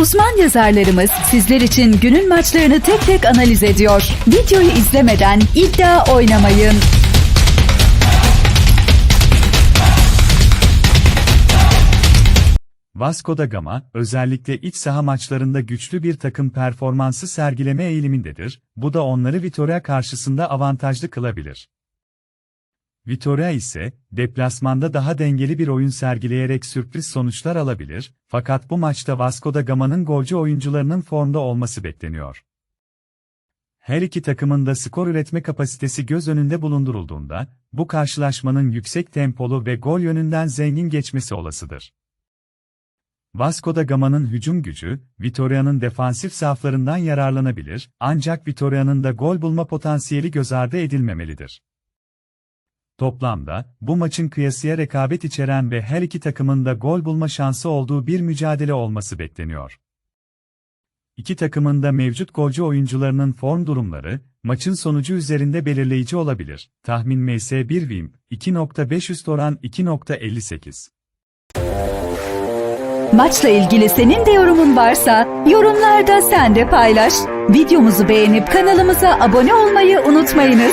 Uzman yazarlarımız sizler için günün maçlarını tek tek analiz ediyor. Videoyu izlemeden iddia oynamayın. Vasco da Gama, özellikle iç saha maçlarında güçlü bir takım performansı sergileme eğilimindedir, bu da onları Vitoria karşısında avantajlı kılabilir. Vitoria ise, deplasmanda daha dengeli bir oyun sergileyerek sürpriz sonuçlar alabilir, fakat bu maçta Vasco da Gama'nın golcü oyuncularının formda olması bekleniyor. Her iki takımın da skor üretme kapasitesi göz önünde bulundurulduğunda, bu karşılaşmanın yüksek tempolu ve gol yönünden zengin geçmesi olasıdır. Vasco da Gama'nın hücum gücü, Vitoria'nın defansif zaaflarından yararlanabilir, ancak Vitoria'nın da gol bulma potansiyeli göz ardı edilmemelidir. Toplamda, bu maçın kıyasıya rekabet içeren ve her iki takımın da gol bulma şansı olduğu bir mücadele olması bekleniyor. İki takımın da mevcut golcü oyuncularının form durumları, maçın sonucu üzerinde belirleyici olabilir. Tahmin MS1 Vim, 2.5 üst oran 2.58. Maçla ilgili senin de yorumun varsa yorumlarda sen de paylaş. Videomuzu beğenip kanalımıza abone olmayı unutmayınız.